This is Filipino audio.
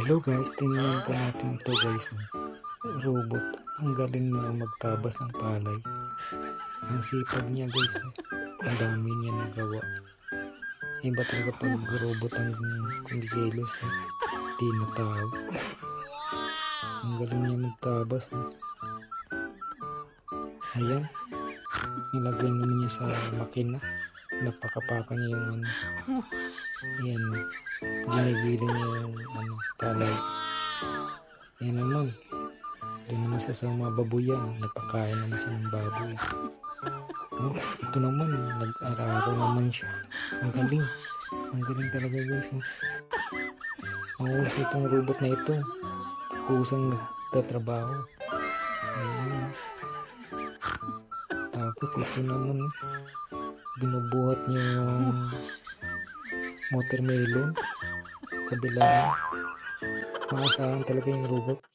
Hello guys, tingnan po natin ito guys. Robot. Ang galing niya magtabas ng palay. Ang sipag niya guys. Ang dami niya nagawa. Iba talaga pag robot ang kumikilos. Eh. Di na tao. Ang galing niya magtabas. Oh. Ayan. Nilagay naman niya sa makina. Napakapaka niya yung ano. Ayan. Ginigiling niya yung ano, palay. Ayan naman. Doon naman siya sa mga babuyan. Nagpakain naman siya ng baboy. Oh, ito naman, nag-araro naman siya. Ang galing. Ang galing talaga guys. Oh. Mahusay itong robot na ito. Kusang nagtatrabaho. Ayan. Tapos ito naman, binubuhat niya yung watermelon. Kabila. Maasahan talaga yung robot.